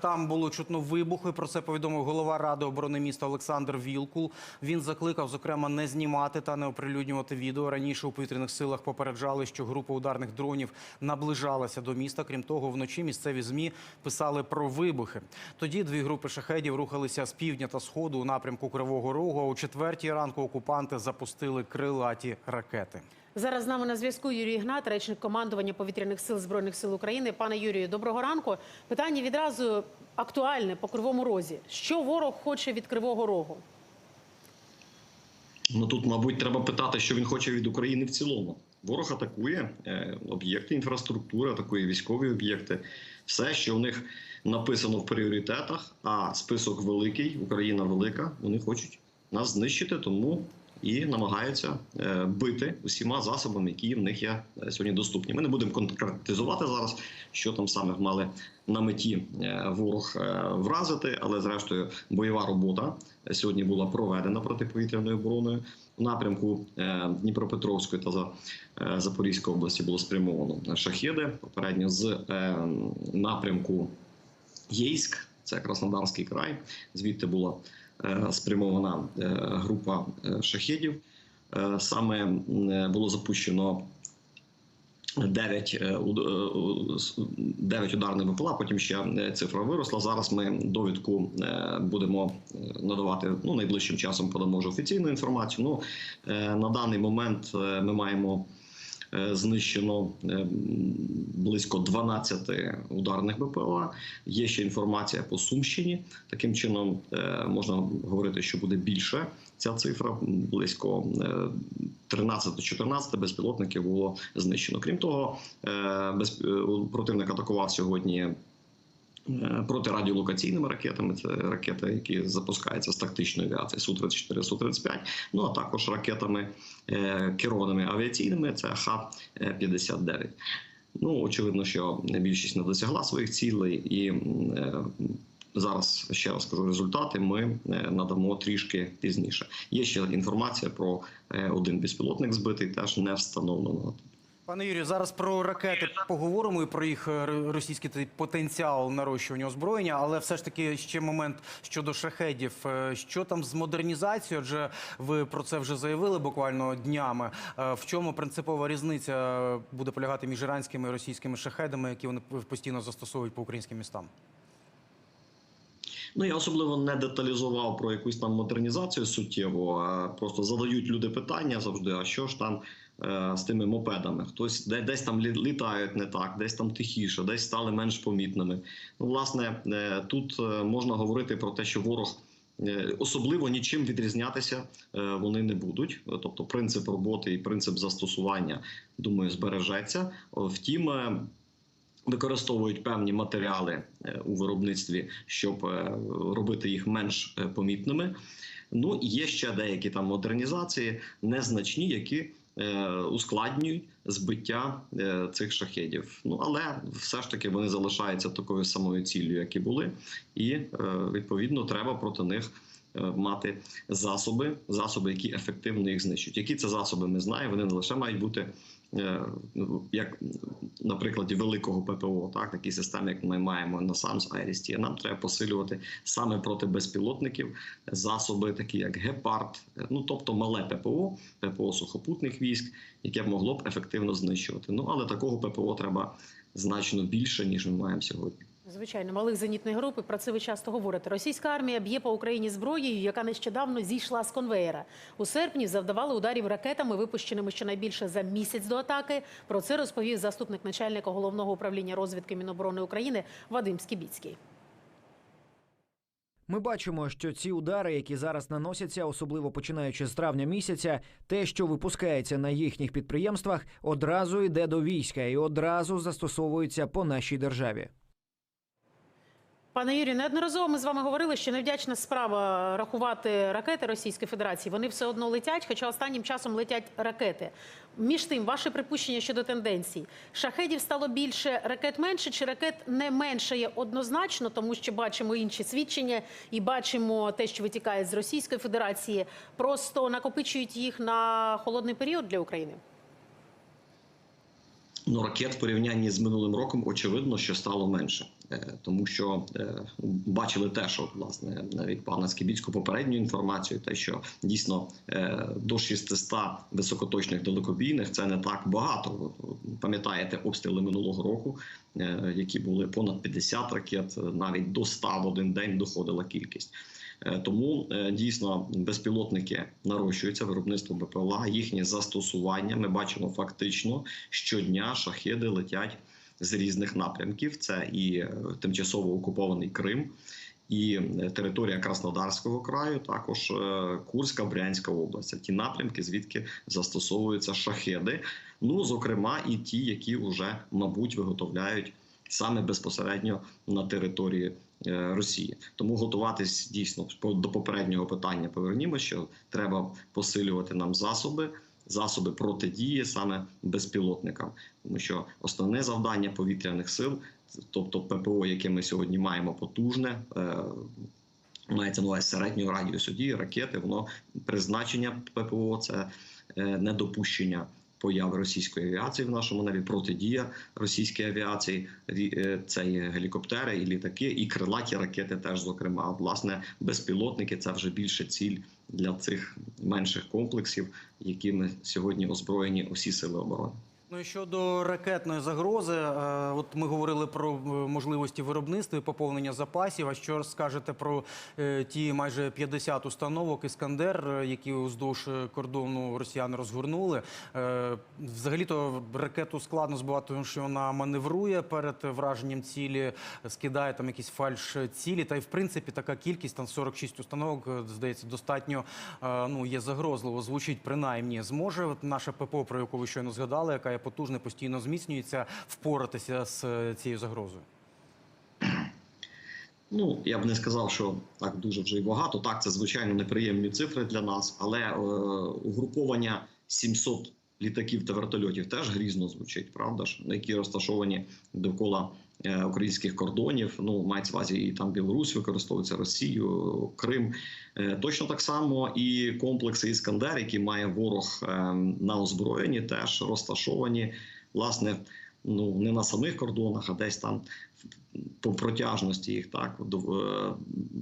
Там було чутно вибухи. Про це повідомив голова ради оборони міста Олександр Вілкул. Він закликав, зокрема, не знімати та не оприлюднювати відео. Раніше у повітряних силах попереджали, що група ударних дронів наближалася до міста. Крім того, вночі місцеві змі писали про вибухи. Тоді дві групи шахедів рухалися з півдня та сходу у напрямку Кривого Рогу. А у четвертій ранку окупанти запустили крилаті ракети. Зараз з нами на зв'язку Юрій Ігнат, речник командування повітряних сил збройних сил України. Пане Юрію, доброго ранку. Питання відразу актуальне по кривому розі. Що ворог хоче від кривого рогу? Ну тут, мабуть, треба питати, що він хоче від України в цілому. Ворог атакує е, об'єкти інфраструктури, атакує військові об'єкти. Все, що в них написано в пріоритетах, а список великий, Україна велика. Вони хочуть нас знищити, тому і намагаються е, бити усіма засобами, які в них є е, сьогодні доступні. Ми не будемо конкретизувати зараз, що там саме мали на меті е, ворог вразити, але зрештою бойова робота сьогодні була проведена протиповітряною обороною. У напрямку Дніпропетровської та за- Запорізької області було спрямовано шахеди. Попередньо з напрямку Єйськ, це Краснодарський край. Звідти була спрямована е, група е, шахедів. Е, Саме е, було запущено 9, 9 ударних БПЛА, потім ще е, цифра виросла. Зараз ми довідку е, будемо е, надавати ну, найближчим часом подамо вже офіційну інформацію. Ну, е, на даний момент е, ми маємо е, знищено е, близько 12 ударних БПЛА. Є ще інформація по Сумщині. Таким чином е, можна говорити, що буде більше. Ця цифра близько е, 13-14 безпілотників було знищено. Крім того, е, е, противник атакував сьогодні. Е, Протирадіолокаційними ракетами це ракети, які запускаються з тактичної авіації Су-34, Су-35, ну а також ракетами е, керованими авіаційними, це Х-59. Ну, очевидно, що більшість не досягла своїх цілей, і е, зараз ще раз кажу результати. Ми надамо трішки пізніше. Є ще інформація про один безпілотник збитий, теж не встановлено. Пане Юрію, зараз про ракети поговоримо і про їх е, російський потенціал нарощування озброєння, але все ж таки ще момент щодо шахедів. Е, Що там з модернізацією? Адже ви про це вже заявили буквально днями. Е, В чому принципова різниця буде полягати між іранськими і російськими шахедами, які вони постійно застосовують по українським містам? Ну я особливо не деталізував про якусь там модернізацію суттєво. а Просто задають люди питання завжди: а що ж там з тими мопедами? Хтось де, десь там лі- літають не так, десь там тихіше, десь стали менш помітними. Ну, власне, е, тут е, можна говорити про те, що ворог. е, Особливо нічим відрізнятися е, вони не будуть. Тобто, принцип роботи і принцип застосування, думаю, збережеться. Втім, е, використовують певні матеріали е, у виробництві, щоб е, робити їх менш е, помітними. Ну і є ще деякі там модернізації, незначні, які е, ускладнюють збиття е, цих шахедів. Ну але все ж таки вони залишаються такою самою ціллю, як і були, і е, відповідно треба проти них. е, Мати засоби, засоби, які ефективно їх знищують. Які це засоби, ми знаємо. Вони не лише мають бути е, як на прикладі великого ППО, так такі системи, як ми маємо на САМС Айрісті. Нам треба посилювати саме проти безпілотників засоби, такі як гепард, е, ну тобто мале ППО, ППО сухопутних військ, яке б могло б ефективно знищувати. Ну але такого ППО треба значно більше ніж ми маємо сьогодні. Звичайно, малих зенітних груп, і про це ви часто говорите. Російська армія б'є по Україні зброєю, яка нещодавно зійшла з конвеєра. У серпні завдавали ударів ракетами, випущеними щонайбільше за місяць до атаки. Про це розповів заступник начальника головного управління розвідки Міноборони України Вадим Скібіцький. Ми бачимо, що ці удари, які зараз наносяться, особливо починаючи з травня місяця, те, що випускається на їхніх підприємствах, одразу йде до війська і одразу застосовується по нашій державі. Пане Юрію, неодноразово ми з вами говорили, що невдячна справа рахувати ракети Російської Федерації. Вони все одно летять, хоча останнім часом летять ракети. Між тим, ваше припущення щодо тенденцій. Шахедів стало більше, ракет менше, чи ракет не меншає однозначно, тому що бачимо інші свідчення і бачимо те, що витікає з Російської Федерації. Просто накопичують їх на холодний період для України. Ну, ракет в порівнянні з минулим роком очевидно, що стало менше. Е, Тому що е, бачили те, що власне навіть пана Скібіцьку попередню інформацію, те, що дійсно е, до 600 високоточних далекобійних це не так багато. Пам'ятаєте обстріли минулого року, які були понад 50 ракет, навіть до 100 в один день доходила кількість. Тому дійсно безпілотники нарощуються, виробництво БПЛА, їхнє застосування. Ми бачимо фактично щодня шахеди летять з різних напрямків. Це і е, тимчасово окупований Крим, і е, територія Краснодарського краю, також е, Курська, Брянська область. Ті напрямки, звідки застосовуються шахеди. Ну зокрема, і ті, які вже мабуть виготовляють саме безпосередньо на території Росії. Тому готуватись дійсно до попереднього питання. Повернімо, що треба посилювати нам засоби. Засоби протидії саме безпілотникам, тому що основне завдання повітряних сил, тобто ППО, яке ми сьогодні маємо потужне, е, мається на увазі середнього радіусу дії, ракети, воно призначення ППО це е, недопущення появи російської авіації в нашому небі, протидія російській авіації. Е, Це є гелікоптери і літаки, і крилаті ракети теж зокрема. А власне, безпілотники це вже більше ціль для цих менших комплексів, якими сьогодні озброєні усі сили оборони. Ну і щодо ракетної загрози, е, от ми говорили про е, можливості виробництва і поповнення запасів. А що скажете про е, ті майже 50 установок Іскандер, які уздовж кордону росіяни розгорнули? Е, Взагалі-то ракету складно збивати, тому що вона маневрує перед враженням цілі, скидає там якісь фальш цілі. Та й в принципі така кількість там 46 установок, здається, достатньо ну є загрозливо. Звучить принаймні. Зможе от наша ППО, про яку ви щойно згадали, яка є потужна, постійно зміцнюється, впоратися з е, цією загрозою. Ну я б не сказав, що так дуже вже й багато. Так, це звичайно неприємні цифри для нас, але е, угруповання 700 літаків та вертольотів теж грізно звучить, правда ж, які розташовані довкола українських кордонів. Ну мається в увазі і там Білорусь використовується Росію, Крим. Е, точно так само і комплекси Іскандер, які має ворог е, на озброєнні, теж розташовані власне. Ну не на самих кордонах, а десь там по протяжності їх так е,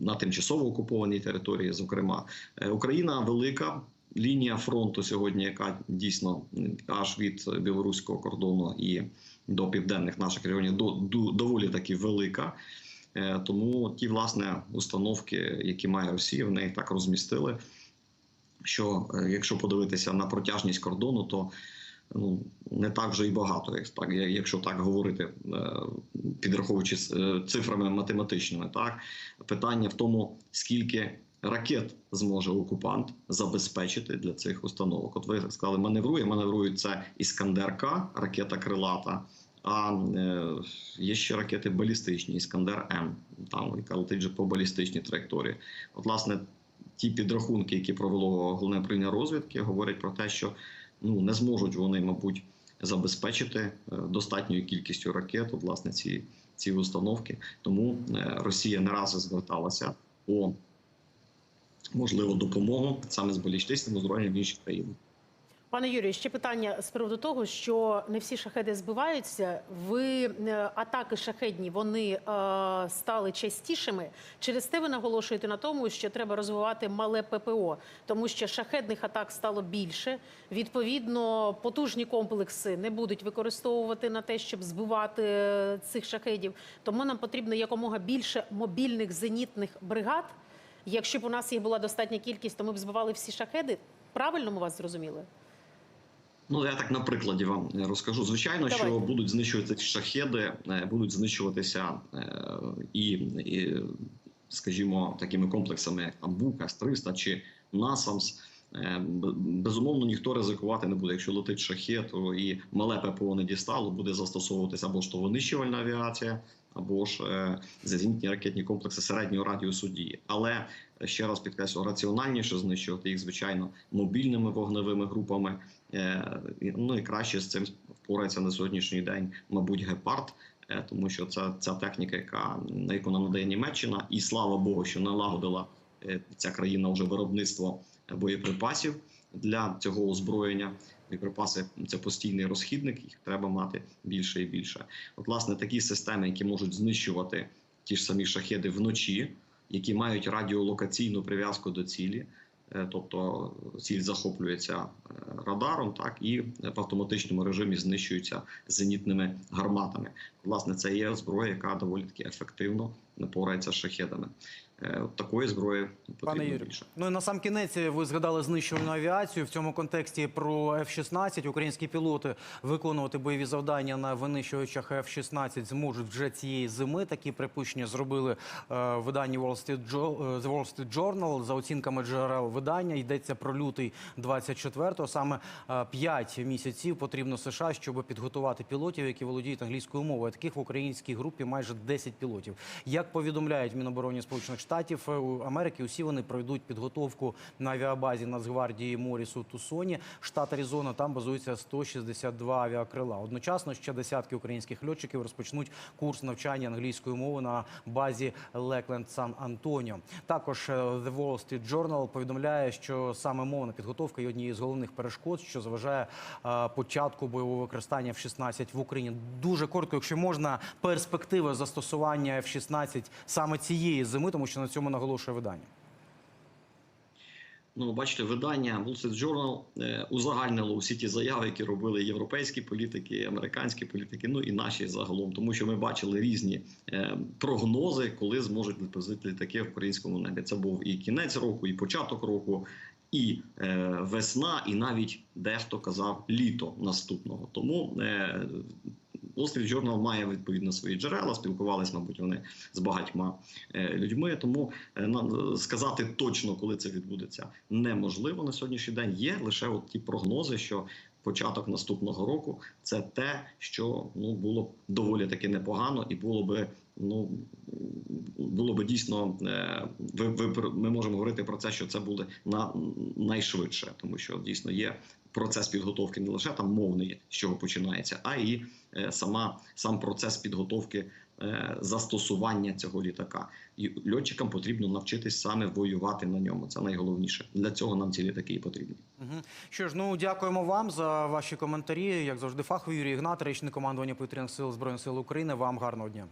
на тимчасово окупованій території. Зокрема, Е, Україна велика. Лінія фронту сьогодні, яка дійсно аж від білоруського кордону і до південних наших регіонів, до, до доволі таки велика. Е, Тому ті власне установки, які має Росія, в неї так розмістили. Що е, якщо подивитися на протяжність кордону, то ну не так вже і багато, якщо так говорити, е, підраховуючи цифрами математичними. Так питання в тому, скільки ракет зможе окупант забезпечити для цих установок. От ви сказали, маневрує. Маневрують це Іскандер-К, ракета крилата. А е, є ще ракети балістичні, Іскандер М, там яка летить вже по балістичній траєкторії. От, власне, ті підрахунки, які провело головне управління розвідки, говорять про те, що ну не зможуть вони, мабуть, забезпечити е, достатньою кількістю ракет, от, власне, ці, ці установки. Тому е, Росія не раз зверталася по можливу допомогу саме з балістичним озброєнням в інші країни. Пане Юрію, ще питання з приводу того, що не всі шахеди збиваються. Ви е, атаки шахедні вони е, стали частішими. Через те ви наголошуєте на тому, що треба розвивати мале ППО, тому що шахедних атак стало більше. Відповідно, потужні комплекси не будуть використовувати на те, щоб збивати е, цих шахедів. Тому нам потрібно якомога більше мобільних зенітних бригад. Якщо б у нас їх була достатня кількість, то ми б збивали всі шахеди. Правильно ми вас зрозуміли? Ну я так на прикладі вам е, розкажу. Звичайно, Давайте. що будуть знищуватися шахеди, е, будуть знищуватися е, і, і, скажімо, такими комплексами, як там Бук, С-300 чи Насамс. Е, Безумовно, ніхто ризикувати не буде. Якщо летить шахет то і мале ППО не дістало, буде застосовуватися або ж то винищувальна авіація, або ж е, зенітні ракетні комплекси середнього радіусу дії. Але е, ще раз підкреслю, раціональніше знищувати їх, звичайно, мобільними вогневими групами. Е, Ну і краще з цим впорається на сьогоднішній день, мабуть, гепард. Тому що це ця техніка, яка на яку нам надає Німеччина, і слава Богу, що налагодила ця країна вже виробництво боєприпасів для цього озброєння. Боєприпаси це постійний розхідник, їх треба мати більше і більше. От, власне, такі системи, які можуть знищувати ті ж самі шахеди вночі, які мають радіолокаційну прив'язку до цілі. е, Тобто ціль захоплюється е, радаром, так і в автоматичному режимі знищуються зенітними гарматами. Власне, це є зброя, яка доволі таки ефективно порається шахедами. Е, От такої зброї Пане потрібно Юрію, більше. ну і на сам кінець ви згадали знищувальну авіацію. В цьому контексті про F-16 українські пілоти виконувати бойові завдання на винищувачах F-16 зможуть вже цієї зими. Такі припущення зробили е, в виданні Wall Street, е, The Wall Street Journal. За оцінками джерел видання йдеться про лютий 24-го. Саме 5 місяців потрібно США, щоб підготувати пілотів, які володіють англійською мовою. Таких в українській групі майже 10 пілотів. Як повідомляють Міноборони Сполучених Штатів е, Америки, усі вони пройдуть підготовку на авіабазі Нацгвардії Моріс у Тусоні. Штат Аризона там базується 162 авіакрила. Одночасно ще десятки українських льотчиків розпочнуть курс навчання англійської мови на базі Лекленд Сан Антоніо. Також е, The Wall Street Journal повідомляє, що саме мовна підготовка є однією з головних перешкод, що заважає е, початку бойового використання F-16 в Україні. Дуже коротко, якщо можна, перспективи застосування F-16 саме цієї зими, тому що на цьому наголошує видання. Ну, бачите, видання Wall Street Journal е, узагальнило усі ті заяви, які робили європейські політики, американські політики, ну і наші загалом, тому що ми бачили різні е, прогнози, коли зможуть летіти літаки в українському небі. Це був і кінець року, і початок року, і е, весна, і навіть дехто казав літо наступного. Тому Street Journal має відповідно свої джерела. Спілкувались, мабуть, вони з багатьма е, людьми. Тому е, сказати точно, коли це відбудеться, неможливо на сьогоднішній день. Є лише от ті прогнози, що початок наступного року це те, що ну було б доволі таки непогано, і було би ну було би дійсно е, ви, ви ми можемо говорити про це, що це буде на найшвидше, тому що дійсно є процес підготовки не лише там мовний, з чого починається, а і е, сама сам процес підготовки е, застосування цього літака. І льотчикам потрібно навчитись саме воювати на ньому. Це найголовніше. Для цього нам ці літаки і потрібні. Що ж, ну дякуємо вам за ваші коментарі. Як завжди, фахові Юрій Ігнат, речник командування повітряних сил збройних сил України. Вам гарного дня.